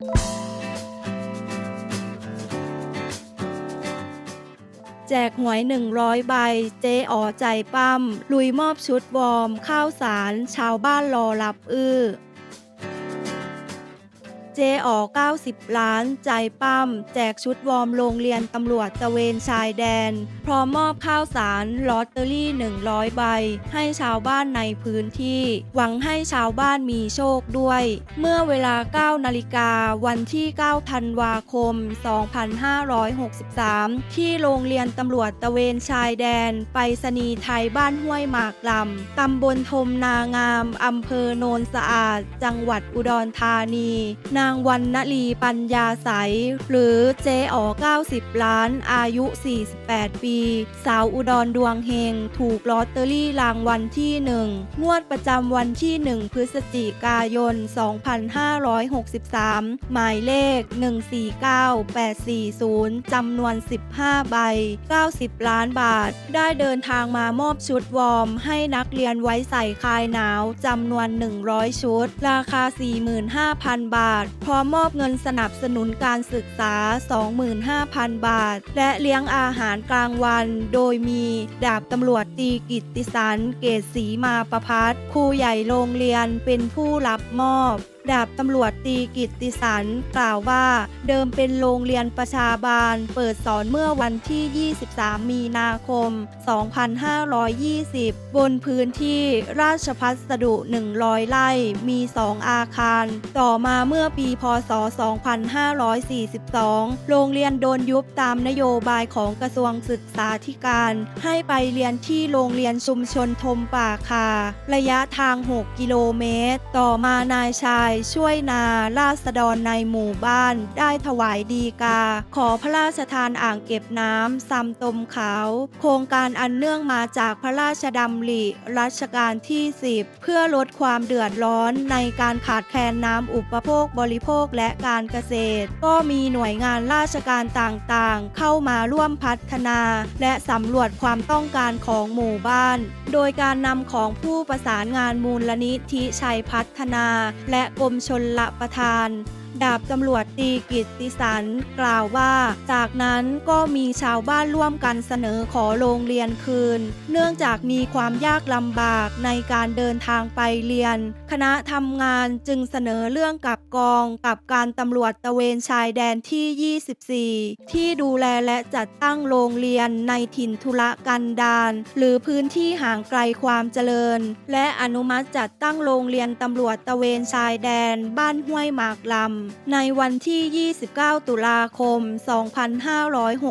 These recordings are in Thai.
แจกหวย 100 ใบ เจอ๋อใจปั้ม ลุยมอบชุดวอร์ม ข้าวสาร ชาวบ้านรอรับอื้อ จ๊อ๋อ90 ล้าน ใจปั้ม แจกชุดวอร์มโรงเรียนตำรวจตะเวนชายแดน พร้อมมอบข้าวสารลอตเตอรี่ 100 ใบ ให้ชาวบ้านในพื้นที่ หวังให้ชาวบ้านมีโชคด้วย เมื่อเวลา 9 นาฬิกา วันที่ 9 ธันวาคม 2563 ที่โรงเรียนตำรวจตะเวนชายแดน ไปรษณีย์ไทยบ้านห้วยหมากลำ ตำบลทมนางาม อำเภอโนนสะอาด จังหวัดอุดรธานีนาางวันนลีปัญญาใส หรือเจ๊อ๋อ90 ล้าน อายุ 48 ปี สาวอุดรดวงเฮง ถูกลอตเตอรี่รางวัลที่ 1 งวดประจำวันที่ 1 พฤศจิกายน 2563 หมายเลข 149840 จำนวน 15 ใบ 90 ล้านบาท ได้เดินทางมามอบชุดวอร์ม ให้นักเรียนไว้ใส่คลายหนาว จำนวน 100 ชุด ราคา 45,000 บาทพร้อมมอบเงินสนับสนุนการศึกษา 25,000 บาท และเลี้ยงอาหารกลางวัน โดยมีดาบตำรวจตีกิตติสัน เกตศสีมาประพัฒครูใหญ่โรงเรียนเป็นผู้รับมอบ ดาบตำรวจตีกิตติสันกล่าวว่า เดิมเป็นโรงเรียนประชาบาล เปิดสอนเมื่อวันที่ 23 มีนาคม 2520 บนพื้นที่ราชพัสดุ 100 ไร่มี 2 อาคาร ต่อมาเมื่อปีพศ 2542 โรงเรียนโดนยุบตามนโยบายของกระทรวงศึกษาธิการ ให้ไปเรียนที่โรงเรียนชุมชนทมป่าคา ระยะทาง 6 กิโลเมตร ต่อมานายชายช่วยนาราษฎรในหมู่บ้าน ได้ถวายดีกา ขอพระราชทานอ่างเก็บน้ำซำตมขาว โครงการอันเนื่องมาจากพระราชดำริรัชกาลที่ 10 เพื่อลดความเดือดร้อนในการขาดแคลนน้ำอุปโภคบริโภคและการเกษตร ก็มีหน่วยงานราชการต่างๆ เข้ามาร่วมพัฒนา และสำรวจความต้องการของหมู่บ้าน โดยการนำของผู้ประสานงานมูลนิธิชัยพัฒนา และกรมมชนละประทาน ดาบตำรวจตีกิตติสันกล่าวว่า จากนั้นก็มีชาวบ้านร่วมกันเสนอขอโรงเรียนคืน เนื่องจากมีความยากลำบากในการเดินทางไปเรียน คณะทำงานจึงเสนอเรื่องกับกองกับการตำรวจตะเวนชายแดนที่ 24 ที่ดูแลและจัดตั้งโรงเรียนในถิ่นทุรกันดารหรือพื้นที่ห่างไกลความเจริญ และอนุมัติจัดตั้งโรงเรียนตำรวจตะเวนชายแดนบ้านห้วยหมากลำในวันที่ 29 ตุลาคม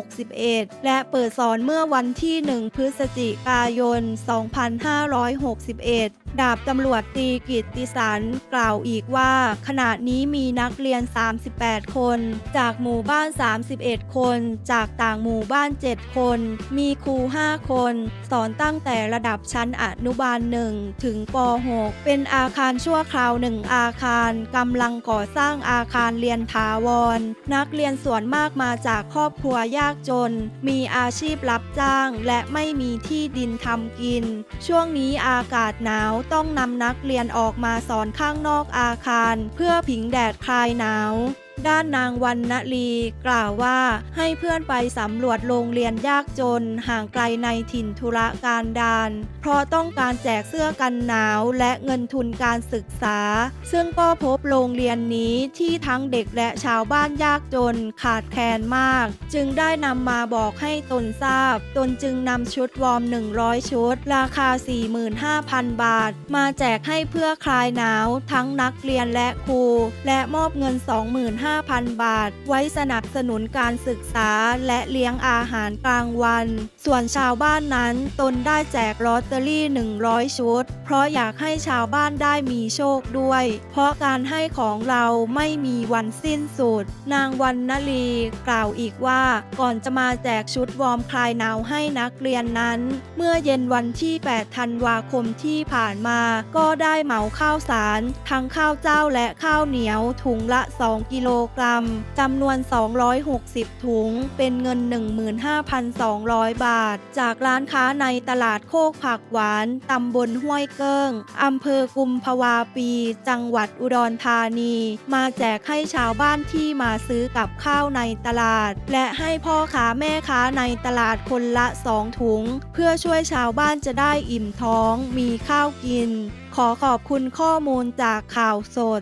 2561 และเปิดสอนเมื่อวันที่ 1 พฤศจิกายน 2561ดาบตำรวจตีกิตติสันกล่าวอีกว่า ขณะนี้มีนักเรียน 38 คน จากหมู่บ้าน 31 คน จากต่างหมู่บ้าน 7 คน มีครู 5 คน สอนตั้งแต่ระดับชั้นอนุบาล 1 ถึงป .6 เป็นอาคารชั่วคราว1อาคารกำลังก่อสร้างอาคารเรียนถาวร นักเรียนส่วนมากมาจากครอบครัวยากจน มีอาชีพรับจ้าง และไม่มีที่ดินทำกิน ช่วงนี้อากาศหนาวต้องนำนักเรียนออกมาสอนข้างนอกอาคาร เพื่อผิงแดดคลายหนาว ด้านนางวันณลีกล่าวว่าให้เพื่อนไปสำรวจโรงเรียนยากจนห่างไกลในถิ่นธุระการดานเพราะต้องการแจกเสื้อกันหนาวและเงินทุนการศึกษา ซึ่งก็พบโรงเรียนนี้ที่ทั้งเด็กและชาวบ้านยากจนขาดแคลนมาก จึงได้นำมาบอกให้ตนทราบ ตนจึงนำชุดวอร์ม 100 ชุด ราคา 45,000 บาท มาแจกให้เพื่อคลายหนาว ทั้งนักเรียนและครู และมอบเงิน 25,000 5,000 บาท ไว้สนับสนุนการศึกษาและเลี้ยงอาหารกลางวัน ส่วนชาวบ้านนั้นตนได้แจกลอตเตอรี่ 100 ชุด เพราะอยากให้ชาวบ้านได้มีโชคด้วย เพราะการให้ของเราไม่มีวันสิ้นสุด นางวันนลี กล่าวอีกว่าก่อนจะมาแจกชุดวอร์มคลายหนาวให้นักเรียนนั้น เมื่อเย็นวันที่ 8 ธันวาคมที่ผ่านมา ก็ได้เหมาข้าวสาร ทั้งข้าวเจ้าและข้าวเหนียวถุงละ 2 กิโลกรัมจำนวน 260 ถุง เป็นเงิน 15,200 บาท จากร้านค้าในตลาดโคกผักหวานตำบลห้วยเกเกิ้งอำเภอกุมภาวาปี จังหวัดอุดรธานี มาแจกให้ชาวบ้านที่มาซื้อกับข้าวในตลาด และให้พ่อค้าแม่ค้าในตลาดคนละสองถุง เพื่อช่วยชาวบ้านจะได้อิ่มท้อง มีข้าวกิน ขอขอบคุณข้อมูลจากข่าวสด